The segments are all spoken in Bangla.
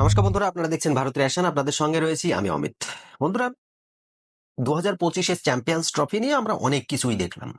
নমস্কার বন্ধুরা, আপনারা দেখছেন ভারতের অ্যাশন, আপনাদের সঙ্গে রয়েছি আমি অমিত। বন্ধুরা দু হাজার পঁচিশের চ্যাম্পিয়ন্স ট্রফি নিয়ে আমরা অনেক কিছুই দেখলাম।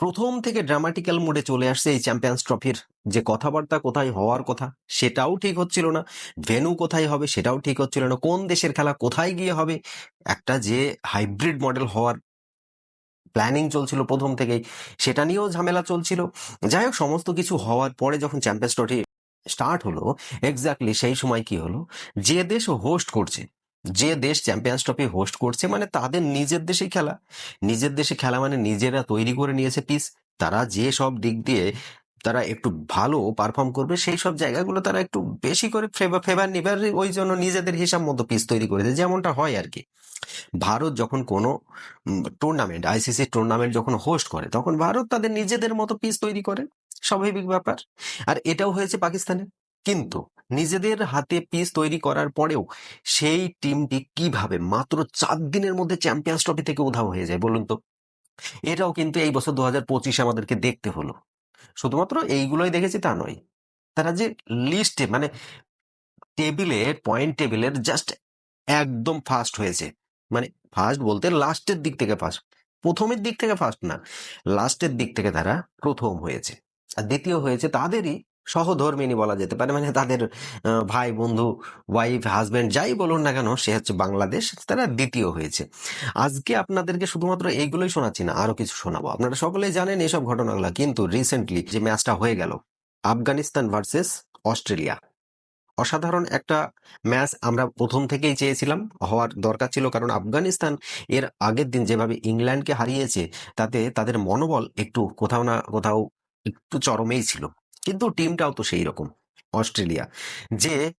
প্রথম থেকে ড্রামাটিক্যাল মোডে চলে আসছে এই চ্যাম্পিয়ন্স ট্রফির যে কথাবার্তা, কোথায় হওয়ার কথা, সেটাও ঠিক হচ্ছিল না। ভেনু কোথায় হবে, সেটাও ঠিক হচ্ছিল না। কোন দেশের খেলা কোথায় গিয়ে হবে, একটা যে হাইব্রিড মডেল হওয়ার প্ল্যানিং চলছিল প্রথম থেকেই, সেটা নিয়েও ঝামেলা চলছিল। যাই হোক, সমস্ত কিছু হওয়ার পরে যখন চ্যাম্পিয়ন্স ট্রফি স্টার্ট হলো এক্স্যাক্টলি সেই সময় কি হলো? যে দেশ হোস্ট করছে, যে দেশ চ্যাম্পিয়ন্স ট্রফি হোস্ট করছে মানে তাদের নিজের দেশেই খেলা। নিজের দেশে খেলা মানে নিজেরা তৈরি করে নিয়েছে পিস তারা যে সব দিক দিয়ে তারা একটু ভালো পারফর্ম করবে, সেই সব জায়গাগুলো তারা একটু বেশি করে ফেভার ফেভার নিবে ওই জন্য নিজেদের হিসাব মতো পিস তৈরি করেছে যেমনটা হয় আর কি। ভারত যখন কোনো টুর্নামেন্ট আইসিসি টুর্নামেন্ট যখন হোস্ট করে, তখন ভারত তাদের নিজেদের মতো পিস তৈরি করে। স্বাভাবিক ব্যাপার। আর এটাও হয়েছে পাকিস্তানে। কিন্তু নিজেদের হাতে পিস তৈরি করার পরেও সেই টিমটি কীভাবে মাত্র চার দিনের মধ্যে চ্যাম্পিয়ন্স ট্রফি থেকে উধাও হয়ে যায় বলুন তো? এটাও কিন্তু এই বছর দু হাজার পঁচিশে আমাদেরকে দেখতে হলো। শুধুমাত্র এইগুলোই দেখেছি তা নয়। তারা যে লিস্টে মানে টেবিলের পয়েন্ট টেবিলের জাস্ট একদম ফার্স্ট হয়েছে। মানে ফার্স্ট বলতে লাস্টের দিক থেকে ফার্স্ট প্রথমের দিক থেকে ফার্স্ট না লাস্টের দিক থেকে তারা প্রথম হয়েছে। দ্বিতীয় হয়েছে তাদেরই সহধর্মিনী বলা যেতে পারে। মানে তাদের ভাই, বন্ধু ওয়াইফ হাজবেন্ড যাই বলুন না কেন, সে হচ্ছে বাংলাদেশ, তারা দ্বিতীয় হয়েছে। আজকে আপনাদেরকে শুধুমাত্র এইগুলোই শোনাচ্ছি না, আরও কিছু শোনাবো। আপনারা সকলেই জানেন এইসব ঘটনাগুলো, কিন্তু রিসেন্টলি যে ম্যাচটা হয়ে গেল, আফগানিস্তান ভার্সেস অস্ট্রেলিয়া। অসাধারণ একটা ম্যাচ আমরা প্রথম থেকেই চেয়েছিলাম, হওয়ার দরকার ছিল, কারণ আফগানিস্তান এর আগের দিন যেভাবে ইংল্যান্ডকে হারিয়েছে, তাতে তাদের মনোবল একটু কোথাও না কোথাও একটু চরমেই ছিল। কিন্তু টিমটাও তো সেই রকম, অস্ট্রেলিয়া, যে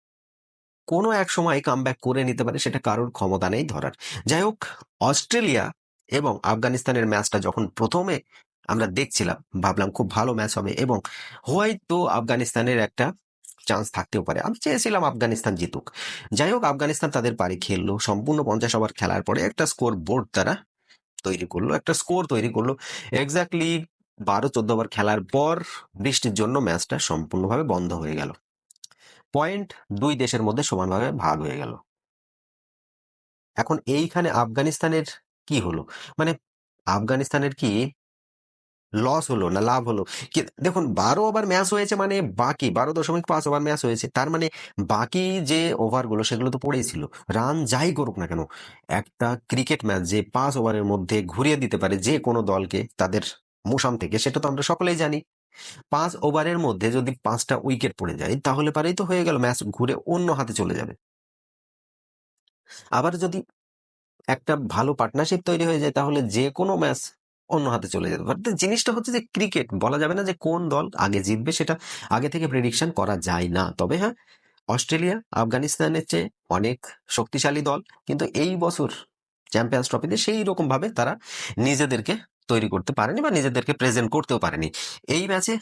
কোনো এক সময় কাম করে নিতে পারে সেটা কারোর ক্ষমতা নেই ধরার। যাই হোক, অস্ট্রেলিয়া এবং আফগানিস্তানের ম্যাচটা যখন প্রথমে আমরা দেখছিলাম, ভাবলাম খুব ভালো ম্যাচ হবে এবং হয়তো আফগানিস্তানের একটা চান্স থাকতেও পারে। আমি চেয়েছিলাম আফগানিস্তান জিতুক। যাই হোক, আফগানিস্তান তাদের পারি খেললো, সম্পূর্ণ পঞ্চাশ ওভার খেলার পরে একটা স্কোর বোর্ড তারা তৈরি করল, একটা স্কোর তৈরি করল। এক্স্যাক্টলি বারো চোদ্দ ওভার খেলার পর বৃষ্টির জন্য ম্যাচটা সম্পূর্ণভাবে বন্ধ হয়ে গেল। পয়েন্ট দুই দেশের মধ্যে সমানভাবে ভাগ হয়ে গেল। এখন এইখানে আফগানিস্তানের কি হলো? মানে আফগানিস্তানের কি লস হলো না লাভ হলো? দেখুন, বারো ওভার ম্যাচ হয়েছে মানে বাকি, বারো দশমিক পাঁচ ওভার ম্যাচ হয়েছে। তার মানে বাকি যে ওভারগুলো, সেগুলো তো পড়েই ছিল। রান যাই করুক না কেন, একটা ক্রিকেট ম্যাচ যে পাঁচ ওভারের মধ্যে ঘুরিয়ে দিতে পারে যে কোনো দলকে, তাদের মোশান থেকে, সেটা তো আমরা সকলেই জানি। পাঁচ ওভারের মধ্যে যদি পাঁচটা উইকেট পড়ে যায়, তাহলে পারেই তো হয়ে গেল, ম্যাচ ঘুরে অন্য হাতে চলে যাবে। আবার যদি একটা ভালো পার্টনারশিপ তৈরি হয়ে যায়, তাহলে যে কোনো ম্যাচ অন্য হাতে চলে যেতে পারে। জিনিসটা হচ্ছে যে ক্রিকেট, বলা যাবে না যে কোন দল আগে জিতবে, সেটা আগে থেকে প্রেডিকশন করা যায় না। তবে হ্যাঁ অস্ট্রেলিয়া, আফগানিস্তানের চেয়ে অনেক শক্তিশালী দল, কিন্তু এই বছর চ্যাম্পিয়ন্স ট্রফিতে সেই রকম ভাবে তারা নিজেদেরকে তৈরি করতে পারেনি বা নিজেদেরকে প্রেজেন্ট করতেও পারেনি। এই ম্যাচে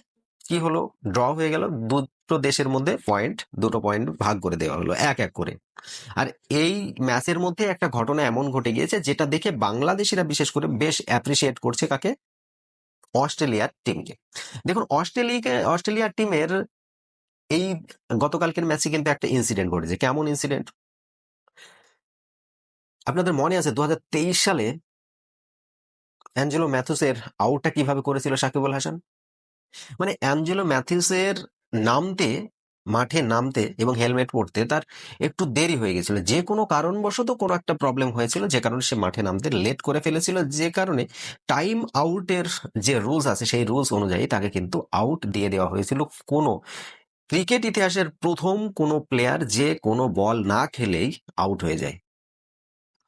কি হলো? ড্র হয়ে গেল। দুটো দেশের মধ্যে পয়েন্ট দুটো পয়েন্ট ভাগ করে দেওয়া হলো, এক এক করে। আর এই ম্যাচের মধ্যে একটা ঘটনা এমন ঘটে গিয়েছে যেটা দেখে বাংলাদেশিরা বিশেষ করে বেশ অ্যাপ্রিসিয়েট করছে কাকে? অস্ট্রেলিয়ার টিমকে দেখুন, অস্ট্রেলিয়াকে অস্ট্রেলিয়ার টিমের এই গতকালকের ম্যাচে কিন্তু একটা ইনসিডেন্ট ঘটেছে। কেমন ইনসিডেন্ট আপনাদের মনে আছে দু হাজার তেইশ সালে অ্যাঞ্জেলো ম্যাথুসের আউটটা কীভাবে করেছিল সাকিবুল হাসান? মানে অ্যাঞ্জেলো ম্যাথিউসের নামতে, মাঠে নামতে এবং হেলমেট পরতে তার একটু দেরি হয়ে গেছিল। যে কোনো কারণবশত কোনো একটা প্রবলেম হয়েছিল, যে কারণে সে মাঠে নামতে লেট করে ফেলেছিল। যে কারণে টাইম আউটের যে রুলস আছে, সেই রুলস অনুযায়ী তাকে কিন্তু আউট দিয়ে দেওয়া হয়েছিল। কোনো ক্রিকেট ইতিহাসের প্রথম কোনো প্লেয়ার যে কোনো বল না খেলেই আউট হয়ে যায়।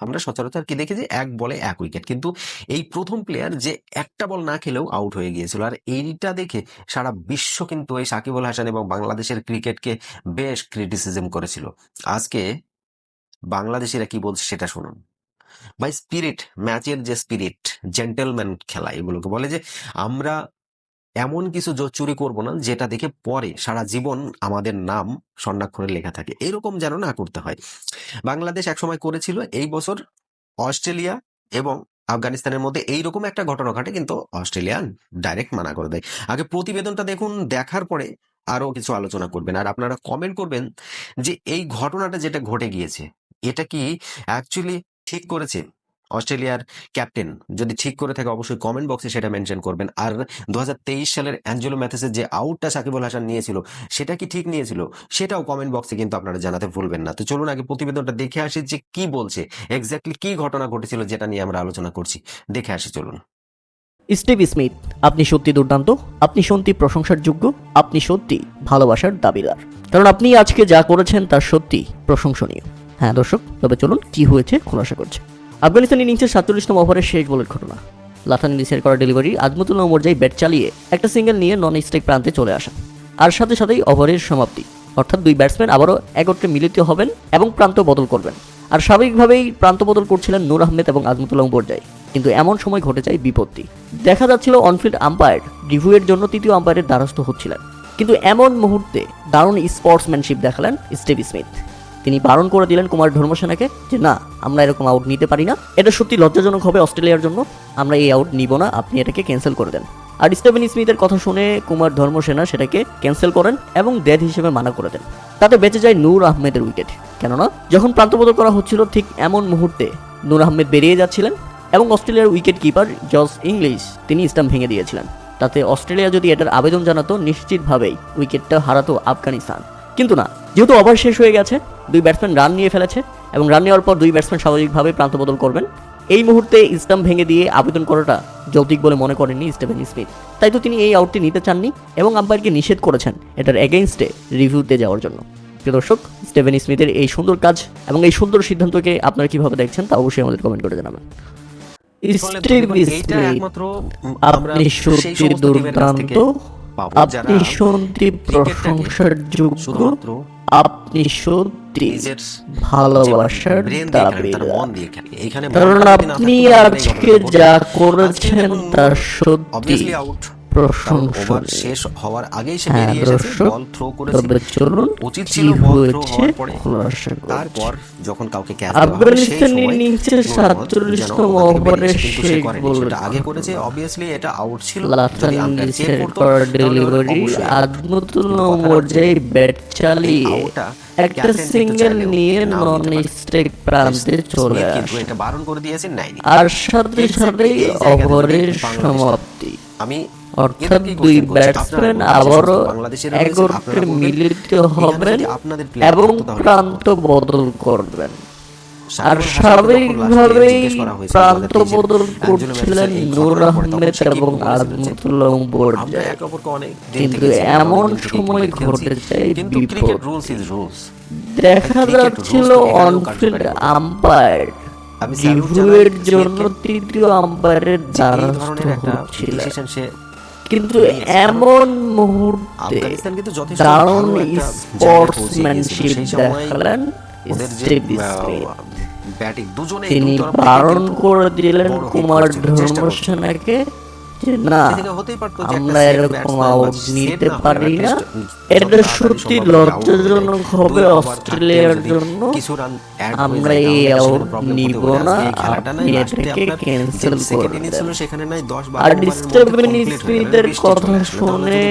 আমরা সচরাচর কি দেখেছি এক বলে এক উইকেট কিন্তু এই প্রথম প্লেয়ার যে একটা বল না খেলেও আউট হয়ে গিয়েছিল। আর এইটা দেখে সারা বিশ্ব কিন্তু এই সাকিবুল হাসান এবং বাংলাদেশের ক্রিকেটকে বেশ ক্রিটিসিজম করেছিল। আজকে বাংলাদেশিরা কি বলছে সেটা শুনুন। ভাই স্পিরিট ম্যাচের যে স্পিরিট জেন্টেলম্যান খেলা, এগুলোকে বলে যে আমরা এমন কিছু জ- চুরি করব না, যেটা দেখে পরে সারা জীবন আমাদের নাম স্বর্ণাক্ষরে লেখা থাকে। এরকম যেন না করতে হয়। বাংলাদেশ একসময় করেছিল, এই বছর অস্ট্রেলিয়া এবং আফগানিস্তানের মধ্যে এইরকম একটা ঘটনা ঘটে, কিন্তু অস্ট্রেলিয়া ডাইরেক্ট মানা করে দেয়। আগে প্রতিবেদনটা দেখুন, দেখার পরে আরও কিছু আলোচনা করবেন। আর আপনারা কমেন্ট করবেন যে এই ঘটনাটা যেটা ঘটে গিয়েছে, এটা কি অ্যাকচুয়ালি ঠিক করেছে? অস্ট্রেলিয়ার ক্যাপ্টেন, যদি ঠিক করে থাকে অবশ্যই কমেন্ট বক্সে সেটা মেনশন করবেন। আর দুহাজার তেইশ সালের অ্যাঞ্জেলো ম্যাথেসের যে আউটটা সাকিবুল হাসান নিয়েছিল, সেটা কি ঠিক নিয়েছিল? সেটাও কমেন্ট বক্সে কিন্তু আপনারা জানাতে ভুলবেন না। তো চলুন আগে প্রতিবেদনটা দেখে আসি যে কি বলছে এক্স্যাক্টলি কি ঘটনা ঘটেছিল যেটা নিয়ে আমরা আলোচনা করছি। দেখে আসি, চলুন। স্টিভ স্মিথ, আপনি সত্যি দুর্দান্ত, আপনি সত্যি প্রশংসার যোগ্য, আপনি সত্যি ভালোবাসার দাবিদার। কারণ আপনি আজকে যা করেছেন তা সত্যি প্রশংসনীয়। হ্যাঁ দর্শক, তবে চলুন কি হয়েছে খোলাসা করছে। আফগানিস্তান ইনিংসের সাতচল্লিশতম ওভারের শেষ বলের ঘটনা। লাথান ইলিসের করা ডেলিভারি আজমতুল্লাহ মর্যাই ব্যাট চালিয়ে একটা সিঙ্গেল নিয়ে নন স্ট্রাইক প্রান্তে চলে আসা আর সাথে সাথেই ওভারের সমাপ্তি। অর্থাৎ দুই ব্যাটসম্যান আবারও একত্রে মিলিত হবেন এবং প্রান্ত বদল করবেন। আর স্বাভাবিকভাবেই প্রান্ত বদল করছিলেন নূর আহমেদ এবং আজমতুল্লাহ পর্যায়ে কিন্তু এমন সময় ঘটে যায় বিপত্তি। দেখা যাচ্ছিল অনফিল্ড আম্পায়ার রিভিউয়ের জন্য তৃতীয় আম্পায়ারের দ্বারস্থ হচ্ছিলেন। কিন্তু এমন মুহূর্তে দারুণ স্পোর্টসম্যানশিপ দেখালেন স্টিভ স্মিথ। তিনি বারণ করে দিলেন কুমার ধর্মসেনাকে যে, না, আমরা এরকম আউট নিতে পারি না। এটা সত্যি লজ্জাজনক হবে অস্ট্রেলিয়ার জন্য। আমরা এই আউট নিব না। আপনি এটাকে ক্যান্সেল করে দেন। আর স্টেভেন স্মিথের কথা শুনে কুমার ধর্মসেনা সেটাকে ক্যান্সেল করেন এবং ডেথ হিসেবে মানা করে দেন। তাতে বেঁচে যায় নূর আহমেদের উইকেট কেননা, যখন প্রান্তবদল করা হচ্ছিল ঠিক এমন মুহূর্তে, নূর আহমেদ বেরিয়ে যাচ্ছিলেন এবং অস্ট্রেলিয়ার উইকেট কিপার জস ইংলিশ, তিনি স্টাম্প ভেঙে দিয়েছিলেন। তাতে অস্ট্রেলিয়া যদি এটার আবেদন জানাতো, নিশ্চিতভাবেই উইকেটটা হারাতো আফগানিস্তান। কিন্তু না, যেহেতু ওভার শেষ হয়ে গেছে দুই ব্যাটসম্যান রান নিয়ে ফেলেছে এবং রান নেওয়ার পর দুই ব্যাটসম্যান স্বাভাবিকভাবে প্রান্ত বদল করবেন। এই মুহূর্তে স্টাম্প ভেঙে দিয়ে আবেদন করাটা যৌক্তিক বলে মনে করেননি স্টেভেন স্মিথ। তাই তো তিনি এই আউটটি নিতে চাননি এবং আম্পায়ারকে নিষেধ করেছেন এটার এগেইনস্টে রিভিউতে যাওয়ার জন্য। প্রিয় দর্শক স্টেভেন স্মিথের এই সুন্দর কাজ এবং এই সুন্দর সিদ্ধান্তকে আপনারা কীভাবে দেখছেন তা অবশ্যই আমাদের কমেন্ট করে জানাবেন। আপনি সত্যি দুর্দান্ত পাবো আপনি সত্যি প্রশংসার যোগ্য। আপনি সত্যি ভালোবাসার দাবি দাবিদার কারণ আপনি আজকে যা করেছেন তা সত্যি। কারণ ওভার শেষ হওয়ার আগেই সে হ্যাঁ বেরিয়ে এসেছে বল থ্রো করেছে চলুন উচিত ছিল বল থ্রো হওয়ার পরে। তারপর যখন কাউকে ক্যাচ আফগানিস্তানের নিচে 47তম ওভারের শেষ বল সেটা আগে করেছে অবভিয়াসলি এটা আউট ছিল। যদি আম্পায়ার চেক করতো ডেলিভারি মর্যাই ব্যাট চালিয়ে একটা সিঙ্গেল নিয়ে নন স্ট্রাইক প্রান্তে চলে আসে। এটা বারণ করে দিয়েছেন নাইনি আর সাথে জায়গাতে ওভারের সমাপ্তি। আমি অর্থাৎ দুই ব্যাটসম্যান আবারও একত্রে মিলিত হবেন এবং প্রান্ত বদল করবেন। আর স্বাভাবিকভাবেই প্রান্ত বদল করছিলেন নূর আহমেদ এবং আজমতুল্লাহ দিন কিন্তু এমন সময় ঘটে যায় বিপদ। দেখা যাচ্ছিল অনফিল্ড আম্পায়ার রিভিউয়ের জন্য তৃতীয় আম্পায়ারের দ্বারস্থ হচ্ছিলেন। কিন্তু এমন মুহূর্তে দারুণ স্পোর্টসম্যানশিপ দেখালেন তিনি বারণ করে দিলেন কুমার ধর্মসেনাকে। না আমরা এরকম আউট নিতে পারি না এটা সত্যি। লজ্জাজনক হবে অস্ট্রেলিয়ার জন্য আমরা এই আউট নিব না আপনি এটাকে ক্যান্সেল করে innings দেন ছিল সেখানে নাই 10 12 আর। স্মিথের বৃষ্টি কথা শুনে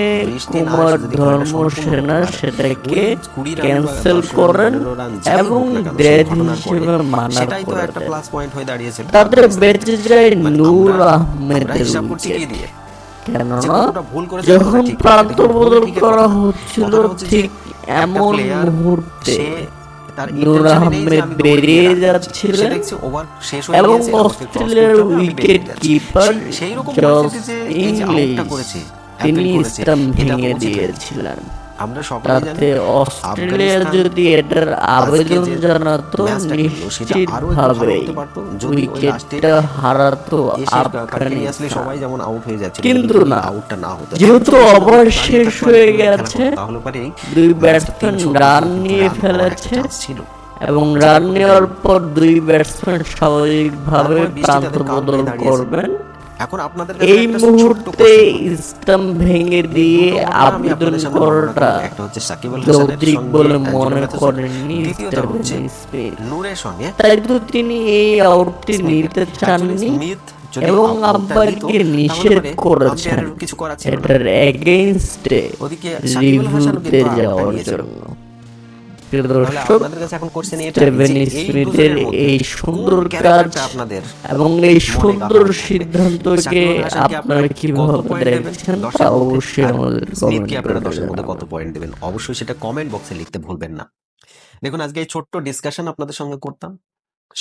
কুমার ধর্মসেনা সেটাকে ওই 20 রান বা ক্যান্সেল করেন 15 রান, যাই এবং পরে হিসেবে মানা করে তাদের বেঁচে যায় নূর আহমেদের দিয়ে। কেননা ভুল করেছে যখন প্রান্ত বদল করা হচ্ছিল ঠিক এমন মুহূর্তে নূর আহমেদ বেরিয়ে। যাচ্ছিলেন এবং অস্ট্রেলিয়ার উইকেট কিপার জস ইংলিশ তিনি এটা ভেঙে দিয়েছিলেন। আমরা সকলেই জানি তাতে অস্ট্রেলিয়া যদি এটার আবেদন জানাতো উইকেটটা হারাতো আফগানিস্তান সবাই যেমন আউট হয়ে যাচ্ছে কিন্তু না, আউটটা না হতো যেহেতু ওভার শেষ হয়ে গেছে, দুই ব্যাটসম্যান রান নিয়ে ফেলেছে। ছিল। এবং রান নেওয়ার পর দুই ব্যাটসম্যান স্বাভাবিকভাবে প্রান্ত বদল করবেন। এখন আপনাদের এই মুহূর্তে স্টাম্প ভেঙে দিয়ে আবেদন করাটা একটা হচ্ছে সাকিব আল হাসানের বলে মনে করেননি দ্বিতীয়টা হচ্ছে নূরের সঙ্গে তাই তো তিনি এই আউটটি নিতে চাননি এবং তাহলে নিষেধ করেছেন। এটার এগেইনস্টে ওদিকে সাকিব আল হাসানও রিভিউতে যাওয়ার জন্য। প্রিয় দর্শক আপনাদের কাছে এখন কোশ্চেন এটা স্টেভেন যে এই স্মিথের এই সুন্দর কাজ এবং এই সুন্দর সিদ্ধান্তকে শাকিব আল হাসানকে আপনারা কীভাবে দেখছেন তা অবশ্যই আমাদের কমেন্ট আপনারা করে দশের মধ্যে কত পয়েন্ট দেবেন? অবশ্যই সেটা কমেন্ট বক্সে লিখতে ভুলবেন না। দেখুন আজকে এই ছোট্ট ডিসকাশন আপনাদের সঙ্গে করতাম।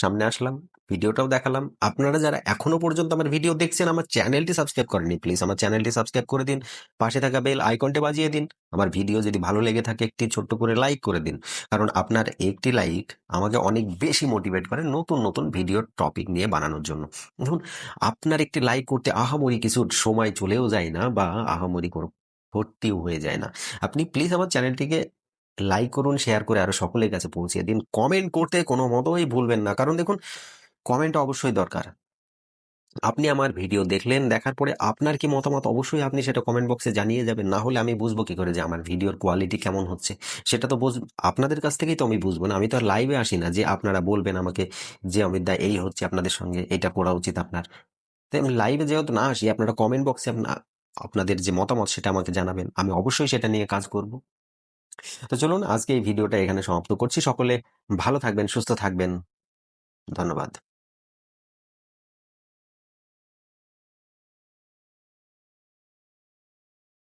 সামনে আসলাম, ভিডিওটাও দেখালাম। আপনারা যারা এখনও পর্যন্ত আমার ভিডিও দেখছেন, আমার চ্যানেলটি সাবস্ক্রাইব করেনি প্লিজ আমার চ্যানেলটি সাবস্ক্রাইব করে দিন, পাশে থাকা বেল আইকনটি বাজিয়ে দিন, আমার ভিডিও যদি ভালো লেগে থাকে, একটি ছোট্ট করে লাইক করে দিন। কারণ আপনার একটি লাইক আমাকে অনেক বেশি মোটিভেট করে নতুন নতুন ভিডিও টপিক নিয়ে বানানোর জন্য। দেখুন আপনার একটি লাইক করতে আহামরি কিছু সময় চলেও যায় না বা আহামরি কোনো ভর্তিও হয়ে যায় না। আপনি প্লিজ আমার চ্যানেলটিকে লাইক করুন শেয়ার করে আরও সকলের কাছে পৌঁছে দিন। কমেন্ট করতে কোনো মতোই ভুলবেন না। কারণ দেখুন কমেন্ট অবশ্যই দরকার। আপনি আমার ভিডিও দেখলেন, দেখার পরে আপনার কি মতামত? অবশ্যই আপনি সেটা কমেন্ট বক্সে জানিয়ে যাবেন। না হলে আমি বুঝব কি করে যে আমার ভিডিওর কোয়ালিটি কেমন হচ্ছে। সেটা তো বুঝ আপনাদের কাছ থেকেই তো আমি বুঝব না। আমি তো আর লাইভে আসি না যে আপনারা বলবেন আমাকে যে অমিত দা এই হচ্ছে আপনাদের সঙ্গে, এটা করা উচিত আপনার। তাই আমি লাইভে যেহেতু না আসি, আপনারা কমেন্ট বক্সে আপনাদের যে মতামত সেটা আমাকে জানাবেন। আমি অবশ্যই সেটা নিয়ে কাজ করব। তো চলুন আজকে এই ভিডিওটা এখানে সমাপ্ত করছি। সকলে ভালো থাকবেন সুস্থ থাকবেন। ধন্যবাদ।